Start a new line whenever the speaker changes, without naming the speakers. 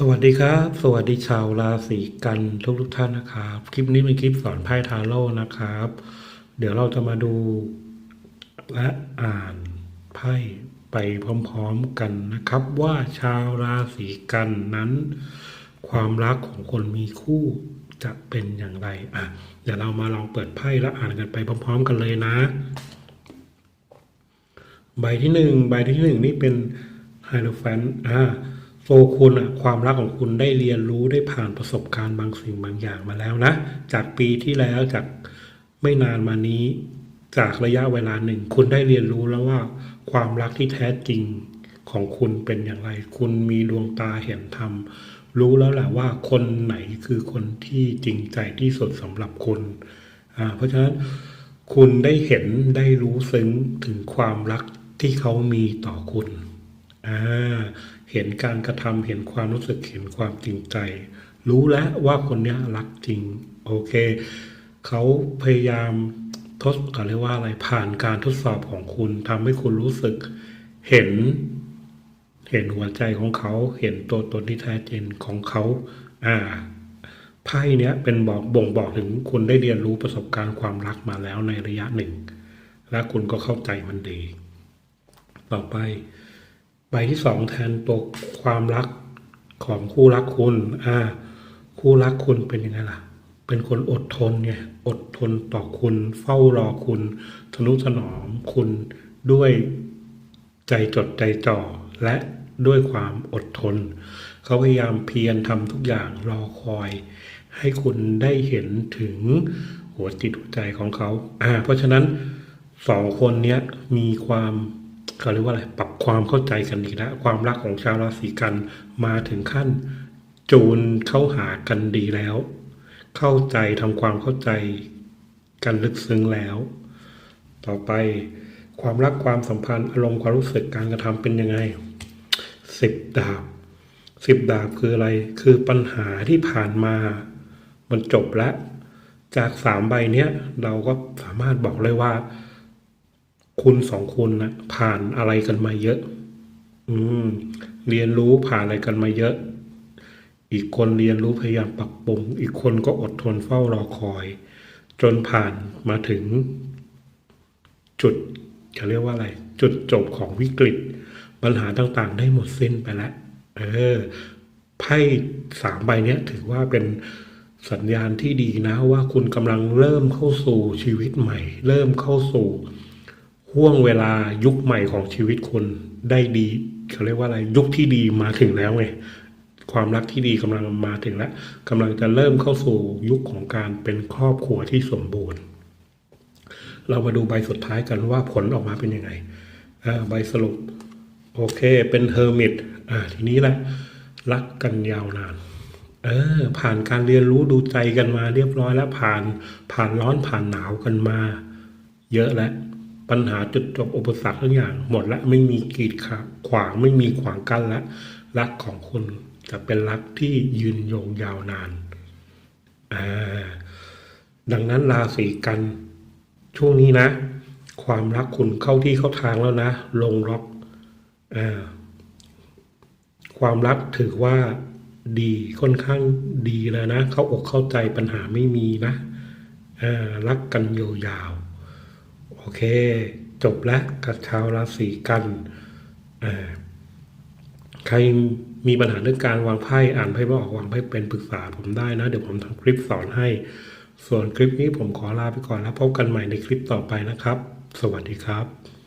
สวัสดีครับ สวัสดีชาวราศีกันทุกทุกๆท่านนะครับ คลิปนี้เป็นคลิปสอนไพ่ทาโร่นะครับ เดี๋ยวเราจะมาดูและอ่านไพ่ไปพร้อมๆกันนะครับ ว่าชาวราศีกันนั้น ความรักของคนมีคู่จะเป็นอย่างไรอะเดี๋ยวเรามาลองเปิดไพ่และอ่านกันไปพร้อม ๆ กันเลยนะ ใบที่หนึ่งใบที่หนึ่งนี่เป็นไฮโลแฟนอ่า โฟคุณอะความรักของคุณได้เรียนรู้ได้ผ่านประสบการณ์บางสิ่งบางอย่างมาแล้วนะ จากปีที่แล้วจากไม่นานมานี้ จากระยะเวลาหนึ่ง คุณได้เรียนรู้แล้วว่า ความรักที่แท้จริงของคุณเป็นอย่างไร คุณมีดวงตาเห็นธรรมรู้แล้วแหละว่าคนไหนคือคนที่จริงใจที่สุดสำหรับคุณอ่าเพราะฉะนั้นคุณได้เห็นได้รู้ซึ้งถึงความรักที่เขามีต่อคุณ อ่าเห็นการกระทำเห็นความรู้สึกเห็นความจริงใจ รู้แล้วว่าคนเนี้ยรักจริง โอเค เขาพยายามทดเขาเรียกว่าอะไรผ่านการทดสอบของคุณทำให้คุณรู้สึกเห็น เห็นหัวใจของเขาเห็นตัวตนที่แท้จริงของเขาอ่าไพ่เนี้ยเป็นบอกบ่งบอกถึงคุณได้เรียนรู้ประสบการณ์ความรักมาแล้วในระยะหนึ่ง และคุณก็เข้าใจมันดี ต่อไป ใบที่สองแทนตัวความรักของคู่รักคุณ อ่า คู่รักคุณเป็นยังไงล่ะ เป็นคนอดทนไง อดทนต่อคุณ เฝ้ารอคุณทนุถนอมคุณด้วยใจจดใจจ่อ และด้วยความอดทน เขาพยายามเพียรทำทุกอย่างรอคอย ให้คุณได้เห็นถึงหัวจิตหัวใจของเขา อ่า เพราะฉะนั้นสองคนเนี้ยมีความ เขาเรียกว่าอะไรปรับความเข้าใจกันดีแล้วความรักของชาวราศีกันมาถึงขั้นจูนเข้าหากันดีแล้ว เข้าใจทำความเข้าใจกันลึกซึ้งแล้ว ต่อไปความรักความสัมพันธ์อารมณ์ความรู้สึกการกระทำเป็นยังไงสิบดาบสิบดาบคืออะไร คือปัญหาที่ผ่านมา มันจบแล้ว จากสามใบเนี้ย เราก็สามารถบอกเลยว่า คุณสองคนนะผ่านอะไรกันมาเยอะ อืม เรียนรู้ผ่านอะไรกันมาเยอะ อีกคนเรียนรู้พยายามปรับปรุง อีกคนก็อดทนเฝ้ารอคอย จนผ่านมาถึง จุดจะเรียกว่าอะไร จุดจบของวิกฤต ปัญหาต่างๆ ได้หมดสิ้นไปแล้วเออไพ่สามใบเนี้ย ถือว่าเป็นสัญญาณที่ดีนะว่าคุณกำลังเริ่มเข้าสู่ชีวิตใหม่ เริ่มเข้าสู่ ห่วงเวลายุคใหม่ของชีวิตคุณได้ดีเขาเรียกว่าอะไรยุคที่ดีมาถึงแล้วไงความรักที่ดีกำลังมาถึงแล้วกำลังจะเริ่มเข้าสู่ยุคของการเป็นครอบครัวที่สมบูรณ์ เรามาดูใบสุดท้ายกันว่าผลออกมาเป็นยังไงใบสรุป โอเค เป็นเฮอร์มิตอ่าทีนี้แหละรักกันยาวนานเออผ่านการเรียนรู้ดูใจกันมาเรียบร้อยแล้วผ่าน ผ่านร้อนผ่านหนาวกันมา เยอะแล้ว ปัญหาจุดจบอุปสรรคทุกอย่าง หมดแล้วไม่มีกีดขวางไม่มีขวางกั้นแล้วรักของคุณจะเป็นรักที่ยืนยงยาวนานอ่าดังนั้นราศีกันช่วงนี้นะ ความรักคุณเข้าที่เข้าทางแล้วนะ ลงล็อกอ่าความรักถือว่าดีค่อนข้างดีแล้วนะ เข้าอกเข้าใจปัญหาไม่มีนะอ่ารักกันยาวๆ เค จบแล้วกับชาวราศีกันใครมีปัญหาเรื่องการวางไพ่อ่านไพ่บอกวางไพ่เป็นปรึกษาผมได้นะ เดี๋ยวผมทำคลิปสอนให้ ส่วนคลิปนี้ผมขอลาไปก่อนแล้วพบกันใหม่ในคลิปต่อไปนะครับ สวัสดีครับ